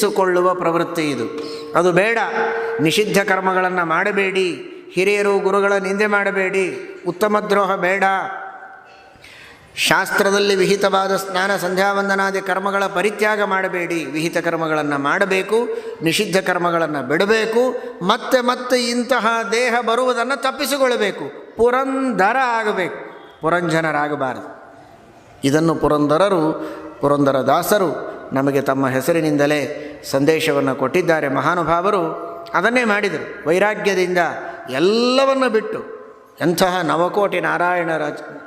ಹುಟ್ಟಿಸಿಕೊಳ್ಳುವ ಪ್ರವೃತ್ತಿ ಇದು. ಅದು ಬೇಡ. ನಿಷಿದ್ಧ ಕರ್ಮಗಳನ್ನು ಮಾಡಬೇಡಿ. ಹಿರಿಯರು ಗುರುಗಳ ನಿಂದೆ ಮಾಡಬೇಡಿ. ಉತ್ತಮ ದ್ರೋಹ ಬೇಡ. ಶಾಸ್ತ್ರದಲ್ಲಿ ವಿಹಿತವಾದ ಸ್ನಾನ ಸಂಧ್ಯಾವಂದನಾದಿ ಕರ್ಮಗಳ ಪರಿತ್ಯಾಗ ಮಾಡಬೇಡಿ. ವಿಹಿತ ಕರ್ಮಗಳನ್ನು ಮಾಡಬೇಕು. ನಿಷಿದ್ಧ ಕರ್ಮಗಳನ್ನು ಬಿಡಬೇಕು. ಮತ್ತೆ ಮತ್ತೆ ಇಂತಹ ದೇಹ ಬರುವುದನ್ನು ತಪ್ಪಿಸಿಕೊಳ್ಳಬೇಕು. ಪುರಂದರ ಆಗಬೇಕು. ಪುರಂಜನರಾಗಬಾರದು. ಇದನ್ನು ಪುರಂದರರು, ಪುರಂದರ ದಾಸರು ನಮಗೆ ತಮ್ಮ ಹೆಸರಿನಿಂದಲೇ ಸಂದೇಶವನ್ನು ಕೊಟ್ಟಿದ್ದಾರೆ ಮಹಾನುಭಾವರು. ಅದನ್ನೇ ಮಾಡಿದರು. ವೈರಾಗ್ಯದಿಂದ ಎಲ್ಲವನ್ನು ಬಿಟ್ಟು ಎಂತಹ ನವಕೋಟಿ ನಾರಾಯಣರ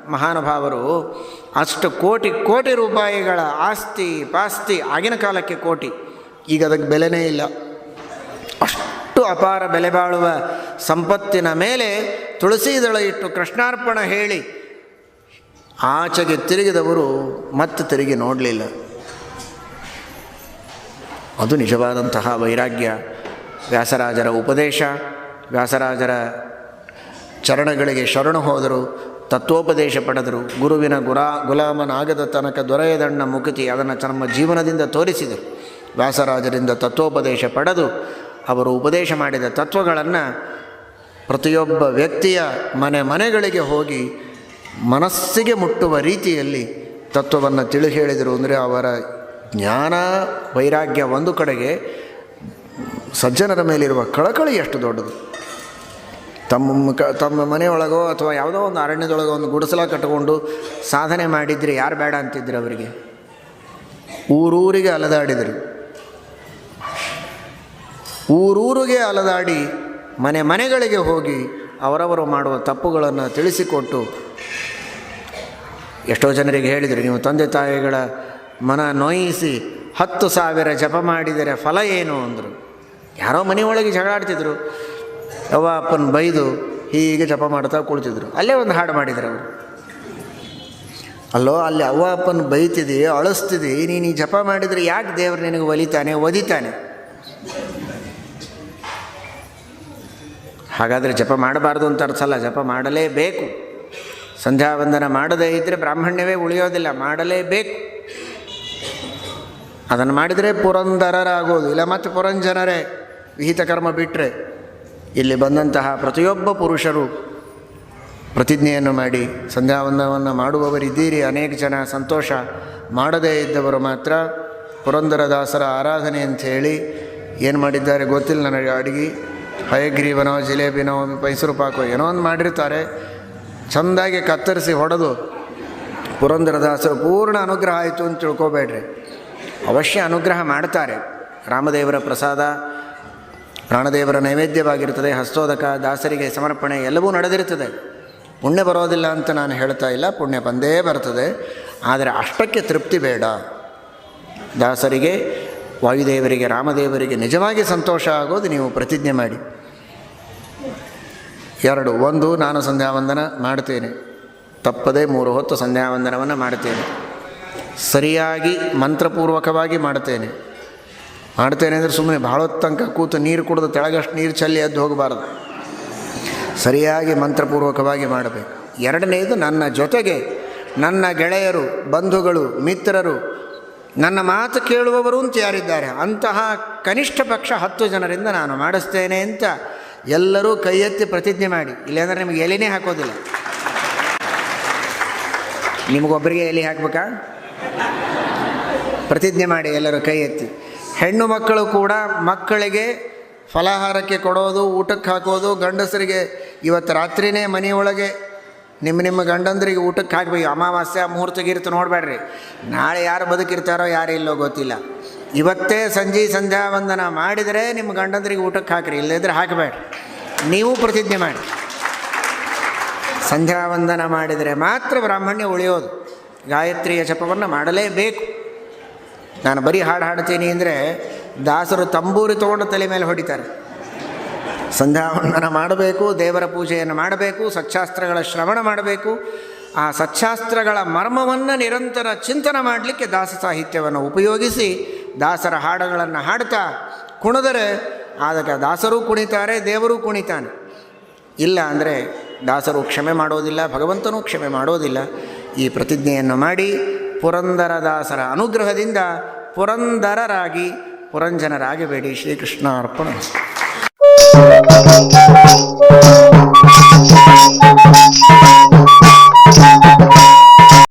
ಮಹಾನುಭಾವರು ಅಷ್ಟು ಕೋಟಿ ಕೋಟಿ ರೂಪಾಯಿಗಳ ಆಸ್ತಿ ಪಾಸ್ತಿ ಆಗಿನ ಕಾಲಕ್ಕೆ ಕೋಟಿ. ಈಗ ಅದಕ್ಕೆ ಬೆಲೆನೇ ಇಲ್ಲ. ಅಷ್ಟು ಅಪಾರ ಬೆಲೆ ಬಾಳುವ ಸಂಪತ್ತಿನ ಮೇಲೆ ತುಳಸಿದಳ ಇಟ್ಟು ಕೃಷ್ಣಾರ್ಪಣ ಹೇಳಿ ಆಚೆಗೆ ತಿರುಗಿದವರು ಮತ್ತೆ ತಿರುಗಿ ನೋಡಲಿಲ್ಲ. ಅದು ನಿಜವಾದಂತಹ ವೈರಾಗ್ಯ. ವ್ಯಾಸರಾಜರ ಉಪದೇಶ, ವ್ಯಾಸರಾಜರ ಚರಣಗಳಿಗೆ ಶರಣು ಹೋದರು, ತತ್ವೋಪದೇಶ ಪಡೆದರು. ಗುರುವಿನ ಗುರಾ, ಗುಲಾಮನಾಗದ ತನಕ ದೊರೆಯದಣ್ಣ ಮುಕುತಿ ಅದನ್ನು ತಮ್ಮ ಜೀವನದಿಂದ ತೋರಿಸಿದರು. ವ್ಯಾಸರಾಜರಿಂದ ತತ್ವೋಪದೇಶ ಪಡೆದು ಅವರು ಉಪದೇಶ ಮಾಡಿದ ತತ್ವಗಳನ್ನು ಪ್ರತಿಯೊಬ್ಬ ವ್ಯಕ್ತಿಯ ಮನೆ ಮನೆಗಳಿಗೆ ಹೋಗಿ ಮನಸ್ಸಿಗೆ ಮುಟ್ಟುವ ರೀತಿಯಲ್ಲಿ ತತ್ವವನ್ನು ತಿಳಿ ಹೇಳಿದರು ಅಂದರೆ ಅವರ ಜ್ಞಾನ, ವೈರಾಗ್ಯ ಒಂದು ಕಡೆಗೆ ಸಜ್ಜನರ ಮೇಲಿರುವ ಕಳಕಳಿ ಎಷ್ಟು ದೊಡ್ಡದು. ತಮ್ಮ ಕ ತಮ್ಮ ಮನೆಯೊಳಗೋ ಅಥವಾ ಯಾವುದೋ ಒಂದು ಅರಣ್ಯದೊಳಗೋ ಒಂದು ಗುಡಿಸಲ ಕಟ್ಟಿಕೊಂಡು ಸಾಧನೆ ಮಾಡಿದರೆ ಯಾರು ಬೇಡ ಅಂತಿದ್ರು ಅವರಿಗೆ? ಊರೂರಿಗೆ ಅಲದಾಡಿದರು. ಊರೂರಿಗೆ ಅಲದಾಡಿ ಮನೆ ಮನೆಗಳಿಗೆ ಹೋಗಿ ಅವರವರು ಮಾಡುವ ತಪ್ಪುಗಳನ್ನು ತಿಳಿಸಿಕೊಟ್ಟು ಎಷ್ಟೋ ಜನರಿಗೆ ಹೇಳಿದರು, ನೀವು ತಂದೆ ತಾಯಿಗಳ ಮನ ನೋಯಿಸಿ ಹತ್ತು ಸಾವಿರ ಜಪ ಮಾಡಿದರೆ ಫಲ ಏನು ಅಂದರು. ಯಾರೋ ಮನೆಯೊಳಗೆ ಜಗಳಾಡ್ತಿದ್ರು ಅವ್ವ ಅಪ್ಪನ ಬೈದು ಹೀಗೆ ಜಪ ಮಾಡ್ತಾ ಕುಳಿತಿದ್ರು. ಅಲ್ಲೇ ಒಂದು ಹಾಡು ಮಾಡಿದ್ರು ಅವರು. ಅಲ್ಲೋ, ಅಲ್ಲಿ ಅವ್ವ ಅಪ್ಪನ ಬೈತಿದಿ, ಅಳಿಸ್ತಿದಿ ನೀನು ಈ ಜಪ ಮಾಡಿದರೆ ಯಾಕೆ ದೇವರು ನಿನಗೆ ಒಲಿತಾನೆ, ಒದಿತಾನೆ? ಹಾಗಾದರೆ ಜಪ ಮಾಡಬಾರ್ದು ಅಂತ ಅರ್ಥಲ್ಲ ಜಪ ಮಾಡಲೇಬೇಕು. ಸಂಧ್ಯಾವಂದನ ಮಾಡದೇ ಇದ್ದರೆ ಬ್ರಾಹ್ಮಣ್ಯವೇ ಉಳಿಯೋದಿಲ್ಲ, ಮಾಡಲೇಬೇಕು. ಅದನ್ನು ಮಾಡಿದರೆ ಪುರಂದರರಾಗೋದು ಇಲ್ಲ ಮತ್ತು ಪುರಂಜನರೇ, ವಿಹಿತ ಕರ್ಮ ಬಿಟ್ಟರೆ ಇಲ್ಲಿ ಬಂದಂತಹ ಪ್ರತಿಯೊಬ್ಬ ಪುರುಷರು ಪ್ರತಿಜ್ಞೆಯನ್ನು ಮಾಡಿ, ಸಂಧ್ಯಾವಂದನವನ್ನು ಮಾಡುವವರಿದ್ದೀರಿ, ಅನೇಕ ಜನ ಸಂತೋಷ ಮಾಡದೇ ಇದ್ದವರು ಮಾತ್ರ ಪುರಂದರದಾಸರ ಆರಾಧನೆ ಅಂತ ಹೇಳಿ ಏನು ಮಾಡಿದ್ದಾರೆ ಗೊತ್ತಿಲ್ಲ ನನಗೆ ಅಡುಗೆ. ಹಯಗ್ರೀವನೋ ಜಿಲೇಬಿನೋ ಮೈಸೂರು ಪಾಕೋ ಏನೋ ಒಂದು ಮಾಡಿರ್ತಾರೆ. ಚೆಂದಾಗಿ ಕತ್ತರಿಸಿ ಹೊಡೆದು ಪುರಂದರದಾಸರು ಪೂರ್ಣ ಅನುಗ್ರಹ ಆಯಿತು ಅಂತ ತಿಳ್ಕೊಬೇಡ್ರಿ. ಅವಶ್ಯ ಅನುಗ್ರಹ ಮಾಡ್ತಾರೆ ರಾಮದೇವರ ಪ್ರಸಾದ ಪ್ರಾಣದೇವರ ನೈವೇದ್ಯವಾಗಿರ್ತದೆ ಹಸ್ತೋದಕ, ದಾಸರಿಗೆ ಸಮರ್ಪಣೆ ಎಲ್ಲವೂ ನಡೆದಿರ್ತದೆ ಪುಣ್ಯ ಬರೋದಿಲ್ಲ ಅಂತ ನಾನು ಹೇಳ್ತಾ ಇಲ್ಲ. ಪುಣ್ಯ ಬಂದೇ ಬರ್ತದೆ. ಆದರೆ ಅಷ್ಟಕ್ಕೆ ತೃಪ್ತಿ ಬೇಡ. ದಾಸರಿಗೆ, ವಾಯುದೇವರಿಗೆ, ರಾಮದೇವರಿಗೆ ನಿಜವಾಗಿ ಸಂತೋಷ ಆಗೋದು ನೀವು ಪ್ರತಿಜ್ಞೆ ಮಾಡಿ. ಎರಡು, ಒಂದು, ನಾನು ಸಂಧ್ಯಾವಂದನ ಮಾಡ್ತೇನೆ ತಪ್ಪದೇ ಮೂರು ಹೊತ್ತು ಸಂಧ್ಯಾವಂದನವನ್ನು ಮಾಡ್ತೇನೆ ಸರಿಯಾಗಿ ಮಂತ್ರಪೂರ್ವಕವಾಗಿ ಮಾಡ್ತೇನೆ ಮಾಡ್ತೇನೆ ಅಂದರೆ ಸುಮ್ಮನೆ ಭಾಳ ತನಕ ಕೂತು ನೀರು ಕುಡಿದು ತೆಳಗಷ್ಟು ನೀರು ಚಲ್ಲಿ ಎದ್ದು ಹೋಗಬಾರ್ದು. ಸರಿಯಾಗಿ ಮಂತ್ರಪೂರ್ವಕವಾಗಿ ಮಾಡಬೇಕು. ಎರಡನೇದು ನನ್ನ ಜೊತೆಗೆ ನನ್ನ ಗೆಳೆಯರು, ಬಂಧುಗಳು, ಮಿತ್ರರು, ನನ್ನ ಮಾತು ಕೇಳುವವರು ಅಂತ ಯಾರಿದ್ದಾರೆ? ಅಂತಹ ಕನಿಷ್ಠ ಪಕ್ಷ ಹತ್ತು ಜನರಿಂದ ನಾನು ಮಾಡಿಸ್ತೇನೆ ಅಂತ ಎಲ್ಲರೂ ಕೈ ಎತ್ತಿ ಪ್ರತಿಜ್ಞೆ ಮಾಡಿ. ಇಲ್ಲಾಂದರೆ ನಿಮಗೆ ಎಲೆನೇ ಹಾಕೋದಿಲ್ಲ. ನಿಮಗೊಬ್ಬರಿಗೆ ಎಲೆ ಹಾಕ್ಬೇಕಾ? ಪ್ರತಿಜ್ಞೆ ಮಾಡಿ ಎಲ್ಲರೂ ಕೈ ಎತ್ತಿ. ಹೆಣ್ಣು ಮಕ್ಕಳು ಕೂಡ ಮಕ್ಕಳಿಗೆ ಫಲಾಹಾರಕ್ಕೆ ಕೊಡೋದು, ಊಟಕ್ಕೆ ಹಾಕೋದು, ಗಂಡಸರಿಗೆ ಇವತ್ತು ರಾತ್ರಿನೇ ಮನೆಯೊಳಗೆ ನಿಮ್ಮ ನಿಮ್ಮ ಗಂಡಂದ್ರಿಗೆ ಊಟಕ್ಕೆ ಹಾಕ್ಬೇಕು. ಅಮಾವಾಸ್ಯ ಮುಹೂರ್ತ ಗೀರ್ತ ನೋಡಬೇಡ್ರಿ. ನಾಳೆ ಯಾರು ಬದುಕಿರ್ತಾರೋ, ಯಾರು ಇಲ್ಲೋ ಗೊತ್ತಿಲ್ಲ. ಇವತ್ತೇ ಸಂಜೆ ಸಂಧ್ಯಾ ವಂದನ ಮಾಡಿದರೆ ನಿಮ್ಮ ಗಂಡಂದ್ರಿಗೆ ಊಟಕ್ಕೆ ಹಾಕ್ರಿ. ಇಲ್ಲದಿದ್ರೆ ಹಾಕಬೇಡ್ರಿ. ನೀವು ಪ್ರತಿಜ್ಞೆ ಮಾಡಿ. ಸಂಧ್ಯಾ ವಂದನ ಮಾಡಿದರೆ ಮಾತ್ರ ಬ್ರಾಹ್ಮಣ್ಯ ಉಳಿಯೋದು. ಗಾಯತ್ರಿಯ ಜಪವನ್ನು ಮಾಡಲೇಬೇಕು. ನಾನು ಬರೀ ಹಾಡು ಹಾಡ್ತೀನಿ ಅಂದರೆ ದಾಸರು ತಂಬೂರಿ ತೊಗೊಂಡು ತಲೆ ಮೇಲೆ ಹೊಡಿತಾರೆ. ಸಂಧ್ಯಾವಂದನ ಮಾಡಬೇಕು, ದೇವರ ಪೂಜೆಯನ್ನು ಮಾಡಬೇಕು, ಸತ್ಶಾಸ್ತ್ರಗಳ ಶ್ರವಣ ಮಾಡಬೇಕು. ಆ ಸತ್ಶಾಸ್ತ್ರಗಳ ಮರ್ಮವನ್ನು ನಿರಂತರ ಚಿಂತನೆ ಮಾಡಲಿಕ್ಕೆ ದಾಸ ಸಾಹಿತ್ಯವನ್ನು ಉಪಯೋಗಿಸಿ ದಾಸರ ಹಾಡುಗಳನ್ನು ಹಾಡ್ತಾ ಕುಣಿದರೆ ಆದಾಗ ದಾಸರೂ ಕುಣಿತಾರೆ, ದೇವರೂ ಕುಣಿತಾನೆ. ಇಲ್ಲ ಅಂದರೆ ದಾಸರು ಕ್ಷಮೆ ಮಾಡೋದಿಲ್ಲ, ಭಗವಂತನೂ ಕ್ಷಮೆ ಮಾಡೋದಿಲ್ಲ. ಈ ಪ್ರತಿಜ್ಞೆಯನ್ನು ಮಾಡಿ ಪುರಂದರದಾಸರ ಅನುಗ್ರಹದಿಂದ ಪುರಂದರರಾಗಿ ಪುರಂಜನರಾಗಬೇಡಿ ಶ್ರೀಕೃಷ್ಣ ಅರ್ಪಣ